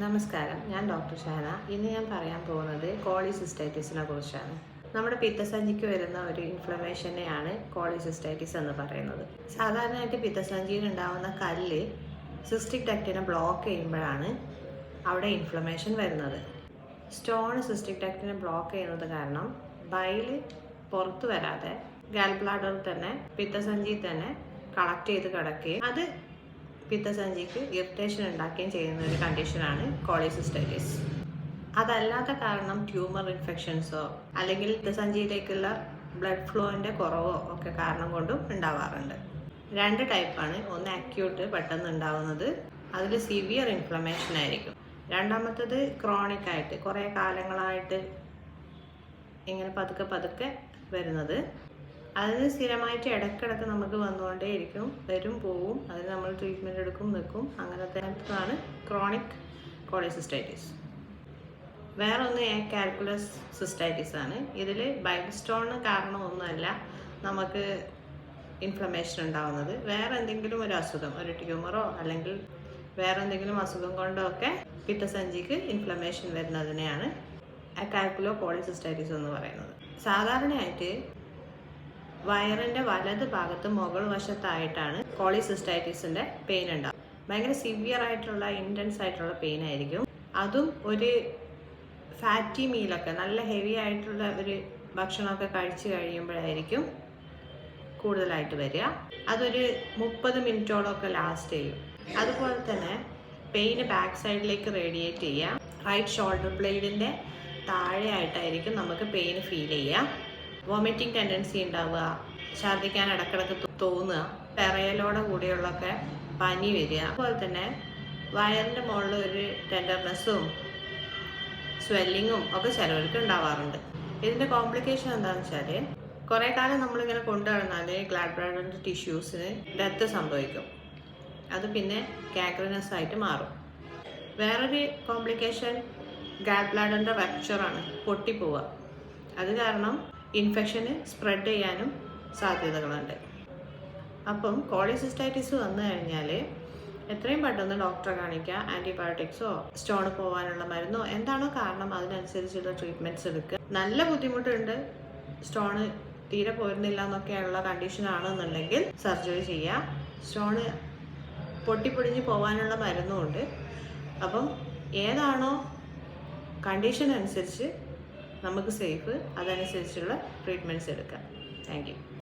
നമസ്കാരം. ഞാൻ ഡോക്ടർ ഷാന ഇന്ന് ഞാൻ പറയാൻ പോകുന്നത് കോളിസിസ്റ്റൈറ്റിസിനെ കുറിച്ചാണ്. നമ്മുടെ പിത്തസഞ്ചിക്ക് വരുന്ന ഒരു ഇൻഫ്ലമേഷനെയാണ് കോളിസിസ്റ്റൈറ്റിസ് എന്ന് പറയുന്നത്. സാധാരണയായിട്ട് പിത്തസഞ്ചിയിൽ ഉണ്ടാകുന്ന കല്ല് സിസ്റ്റിക് ഡക്റ്റിനെ ബ്ലോക്ക് ചെയ്യുമ്പോഴാണ് അവിടെ ഇൻഫ്ലമേഷൻ വരുന്നത്. സ്റ്റോൺ സിസ്റ്റിക് ഡക്റ്റിനെ ബ്ലോക്ക് ചെയ്യുന്നത് കാരണം ബൈൽ പുറത്തു വരാതെ ഗാൽ ബ്ലാഡറിൽ തന്നെ പിത്തസഞ്ചിയിൽ തന്നെ കളക്ട് ചെയ്ത് കിടക്കുകയും അത് പിത്തസഞ്ചിക്ക് ഇറിറ്റേഷൻ ഉണ്ടാക്കുകയും ചെയ്യുന്ന ഒരു കണ്ടീഷനാണ് കോളിസിസ്റ്റൈറ്റിസ് അതല്ലാത്ത കാരണം ട്യൂമർ ഇൻഫെക്ഷൻസോ അല്ലെങ്കിൽ പിത്തസഞ്ചിയിലേക്കുള്ള ബ്ലഡ് ഫ്ലോയിന്റെ കുറവോ ഒക്കെ കാരണം കൊണ്ടും ഉണ്ടാവാറുണ്ട്. രണ്ട് ടൈപ്പാണ്. ഒന്ന് അക്യൂട്ട് പെട്ടെന്ന് ഉണ്ടാവുന്നത്. അതിൽ സിവിയർ ഇൻഫ്ലമേഷൻ ആയിരിക്കും. രണ്ടാമത്തത് ക്രോണിക് ആയിട്ട് കുറേ കാലങ്ങളായിട്ട് ഇങ്ങനെ പതുക്കെ പതുക്കെ വരുന്നത്. അതിന് സ്ഥിരമായിട്ട് ഇടയ്ക്കിടയ്ക്ക് നമുക്ക് വന്നുകൊണ്ടേയിരിക്കും. വരും പോവും. അതിന് നമ്മൾ ട്രീറ്റ്മെന്റ് എടുക്കും നിൽക്കും അങ്ങനത്തെ ആണ് ക്രോണിക് കോളിസിസ്റ്റൈറ്റിസ് വേറൊന്ന് കാൽക്കുലസ് സിസ്റ്റൈറ്റിസ് ആണ്. ഇതിൽ ബൈബ്സ്റ്റോണിന് കാരണമൊന്നുമല്ല നമുക്ക് ഇൻഫ്ലമേഷൻ ഉണ്ടാവുന്നത്. വേറെ എന്തെങ്കിലും ഒരു അസുഖം ഒരു ട്യൂമറോ അല്ലെങ്കിൽ വേറെ എന്തെങ്കിലും അസുഖം കൊണ്ടോ ഒക്കെ പിത്തസഞ്ചിക്ക് ഇൻഫ്ലമേഷൻ വരുന്നതിനെയാണ് കാൽക്കുലോ കോളിസിസ്റ്റൈറ്റിസ് എന്ന് പറയുന്നത്. സാധാരണയായിട്ട് വയറിന്റെ വലത് ഭാഗത്ത് മുകൾ വശത്തായിട്ടാണ് കോളിസിസ്റ്റൈറ്റിസിന്റെ പെയിൻ ഉണ്ടാവും ഭയങ്കര സിവിയർ ആയിട്ടുള്ള ഇന്റൻസ് ആയിട്ടുള്ള പെയിൻ ആയിരിക്കും. അതും ഒരു ഫാറ്റി മീലൊക്കെ നല്ല ഹെവി ആയിട്ടുള്ള ഒരു ഭക്ഷണമൊക്കെ കഴിച്ചു കഴിയുമ്പോഴായിരിക്കും കൂടുതലായിട്ട് വരിക. അതൊരു മുപ്പത് മിനിറ്റോളമൊക്കെ ലാസ്റ്റ് ചെയ്യും. അതുപോലെ തന്നെ പെയിന് ബാക്ക് സൈഡിലേക്ക് റേഡിയേറ്റ് ചെയ്യുക. റൈറ്റ് ഷോൾഡർ ബ്ലേഡിന്റെ താഴെയായിട്ടായിരിക്കും നമുക്ക് പെയിന് ഫീൽ ചെയ്യുക. വോമിറ്റിംഗ് ടെൻഡൻസി ഉണ്ടാവുക ഛർദ്ദിക്കാൻ ഇടക്കിടക്ക് തോന്നുക പെറയലോടെ കൂടിയുള്ളൊക്കെ പനി വരിക. അതുപോലെ തന്നെ വയറിന്റെ മുകളിൽ ഒരു ടെൻഡർനെസ്സും സ്വെല്ലിങ്ങും ഒക്കെ ചിലവർക്ക് ഉണ്ടാവാറുണ്ട്. ഇതിന്റെ കോംപ്ലിക്കേഷൻ എന്താണെന്ന് വെച്ചാൽ കുറേ കാലം നമ്മളിങ്ങനെ കൊണ്ടു നടന്നാൽ ഗ്ലാഡ് ബ്ലാഡറിന്റെ ടിഷ്യൂസിന് ഡെത്ത് സംഭവിക്കും. അത് പിന്നെ കാക്രനസ് ആയിട്ട് മാറും. വേറൊരു കോംപ്ലിക്കേഷൻ ഗ്ലാഡ് ബ്ലാഡറിന്റെ റപ്ചറാണ് പൊട്ടിപ്പോവുക. അത് കാരണം ഇൻഫെക്ഷന് സ്പ്രെഡ് ചെയ്യാനും സാധ്യതകളുണ്ട്. അപ്പം കോളിസിസ്റ്റൈറ്റിസ് വന്നു കഴിഞ്ഞാൽ എത്രയും പെട്ടെന്ന് ഡോക്ടറെ കാണിക്കുക ആന്റിബയോട്ടിക്സോ സ്റ്റോൺ പോകാനുള്ള മരുന്നോ എന്താണോ കാരണം അതിനനുസരിച്ചുള്ള ട്രീറ്റ്മെന്റ്സ് എടുക്കുക. നല്ല ബുദ്ധിമുട്ടുണ്ട്. സ്റ്റോണ് തീരെ പോരുന്നില്ല എന്നൊക്കെയുള്ള കണ്ടീഷൻ ആണെന്നുണ്ടെങ്കിൽ സർജറി ചെയ്യുക. സ്റ്റോണ് പൊട്ടിപ്പൊടിഞ്ഞ് പോകാനുള്ള മരുന്നും ഉണ്ട് അപ്പം ഏതാണോ കണ്ടീഷൻ അനുസരിച്ച് നമുക്ക് സേഫ് അതനുസരിച്ചുള്ള ട്രീറ്റ്മെന്റ്സ് എടുക്കാം. താങ്ക്